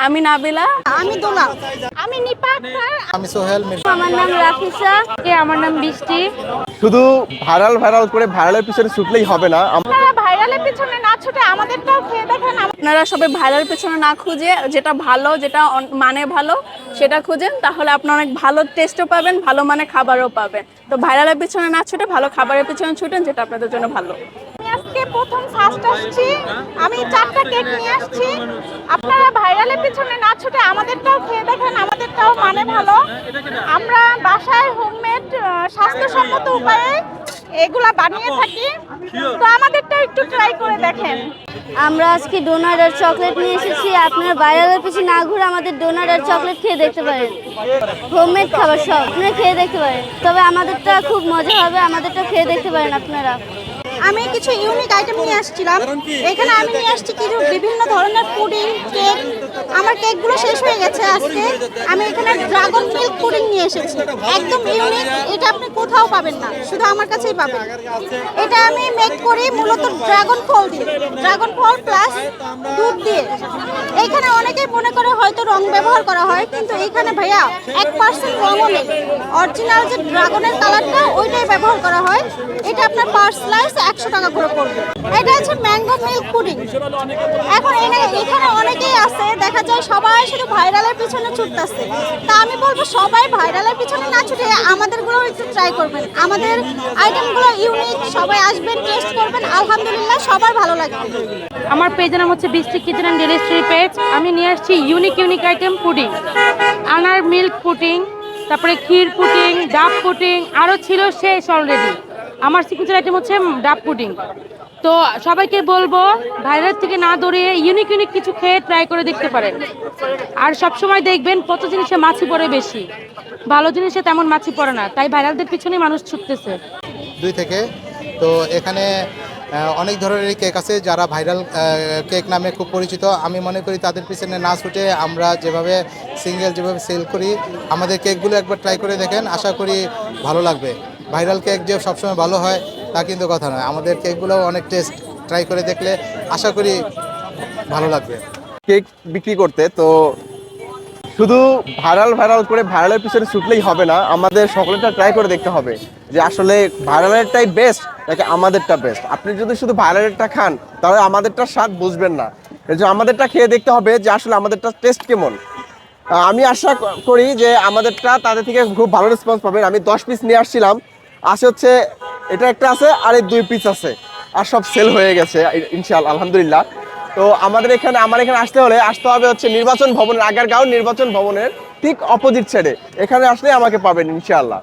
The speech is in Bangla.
আমি নাবিলা। আমি দোলা। আমি নিপা আমি সোহেল মির আমার নাম রাফিসা। কে আমার নাম বৃষ্টি। শুধু ভাইরাল ভাইরাল করে ভাইরালের পিছনে ছুটলেই হবে না। আপনারা ভাইরালের পিছনে না ছুটে আমাদেরটাও খেয়ে দেখেন। আপনারা সবাই ভাইরাল পেছনে না খুঁজে যেটা ভালো যেটা অন- মানে ভালো সেটা খুঁজেন। তাহলে আপনারা অনেক ভালো টেস্টও পাবেন ভালো মানে খাবারও পাবেন। তো ভাইরালের পিছনে না ছুটে ভালো খাবারের পিছনে ছুটেন যেটা আপনাদের জন্য ভালো। আজকে প্রথম ফার্স্ট আসছি? আমি চারটা কেক নিয়ে আসছি। আপনারা ভাইরালের পিছনে না ছুটে আমাদেরটাও খেয়ে দেখেন, আমাদেরটাও মানে ভালো। আমরা বাসায় হোমমেড স্বাস্থ্যসম্মত উপায়ে এগুলা বানিয়ে থাকি। তো আমাদেরটা একটু ট্রাই করে দেখেন। আমরা আজকে ডোনাট আর চকলেট নিয়ে এসেছি। আপনার ভাইরালের পিছনে না ঘুরে আমাদের ডোনাট আর চকলেট খেয়ে দেখতে পারেন। হোমমেড খাবার সব, আপনারা খেয়ে দেখতে পারেন। তবে আমাদেরটা খুব মজা হবে আমাদেরটা খেয়ে দেখতে পারেন আপনারা। আমি কিছু ইউনিক আইটেম নিয়ে আসছিলাম। এখানে আমি নিয়ে আসছি কিছু বিভিন্ন ধরনের পুডিং কেক। আমার কেকগুলো শেষ হয়ে গেছে আজকে। আমি এখানে ড্রাগন মিল্ক পুডিং নিয়ে এসেছি। একদম ইউনিক এটা আপনি কোথাও পাবেন না। শুধু আমার কাছেই পাবেন। এটা আমি মেক করি মূলত ড্রাগন ফল দিয়ে। ড্রাগন ফল প্লাস দুধ দিয়ে। এখানে অনেকেই মনে করে হয়তো রং ব্যবহার করা হয়, কিন্তু এইখানে ভাইয়া এক পার্সেন্ট রঙও নেই। অরিজিনাল যে ড্রাগনের কালারটা ওইটাই ব্যবহার করা হয়। এটা আপনার পার স্লাইস একশো টাকা করে পড়বে। এটা হচ্ছে ম্যাঙ্গো মিল্ক পুডিং এখন এখানে অনেকেই আছে, দেখা যায় সবাই শুধু ভাইরালের পিছনে ছুটতেছে। তা আমি বলব সবাই ভাইরালের পিছনে না ছুটে আমাদেরগুলোও একটু ট্রাই করবেন। আমাদের আইটেমগুলো ইউনিক সবাই আসবেন টেস্ট করবেন, আলহামদুলিল্লাহ সবার ভালো লাগবে আমার পেজের নাম হচ্ছে বৃষ্টি কিচেন অ্যান্ড ডেলিস্ট্রি পেজ আমি নিয়ে আসছি ইউনিক ইউনিক আইটেম পুডিং আনার মিল্ক পুডিং তারপরে ক্ষীর পুডিং ডাব পুটিং আরও ছিল শেষ অলরেডি আমার সিগনেচার আইটেম হচ্ছে ডাব পুডিং তো সবাইকে বলব, ভাইরাল থেকে না দৌড়িয়ে ইউনিক ইউনিক কিছু খেয়ে ট্রাই করে দেখতে পারেন। আর সব সময় দেখবেন কত জিনিসে মাছি পড়ে বেশি। ভালো জিনিসে তেমন মাছি পড়ে না, তাই ভাইরালদের পিছনে মানুষ ছুটতেছে। দুই থেকে। তো এখানে অনেক ধরনের কেক আছে যারা ভাইরাল কেক নামে খুব পরিচিত। আমি মনে করি তাদের পিছনে না ছুটে আমরা যেভাবে সিঙ্গেল যেভাবে সেল করি, আমাদের কেকগুলো একবার ট্রাই করে দেখেন, আশা করি ভালো লাগবে। ভাইরাল কেক যে সবসময় ভালো হয়, তা কিন্তু কথা নয়। আমাদের কেকগুলোও অনেক টেস্ট ট্রাই করে দেখলে আশা করি ভালো লাগবে। কেক বিক্রি করতে, তো শুধু ভাইরাল ভাইরাল করে ভাইরালের পিছনে ছুটলেই হবে না, আমাদের সকলেরটা ট্রাই করে দেখতে হবে। যে আসলে ভাইরালেরটাই বেস্ট নাকি আমাদেরটা বেস্ট আপনি যদি শুধু ভাইরালেরটা খান, তাহলে আমাদেরটা স্বাদ বুঝবেন না। এই আমাদেরটা খেয়ে দেখতে হবে যে আসলে আমাদেরটা টেস্ট কেমন। আমি আশা করি যে আমাদেরটা তাদের থেকে খুব ভালো রেসপন্স পাবেন। আমি দশ পিস নিয়ে আসছিলাম। আসে হচ্ছে, এটা একটা আছে, আর এই দুই পিস আছে। আর সব সেল হয়ে গেছে ইনশাআল্লাহ, আলহামদুলিল্লাহ। তো আমাদের এখানে, আমার এখানে আসতে হলে আসতে হবে হচ্ছে নির্বাচন ভবনের, আগারগাঁও নির্বাচন ভবনের ঠিক অপোজিট সাইডে এখানে আসলে আমাকে পাবেন, ইনশাআল্লাহ।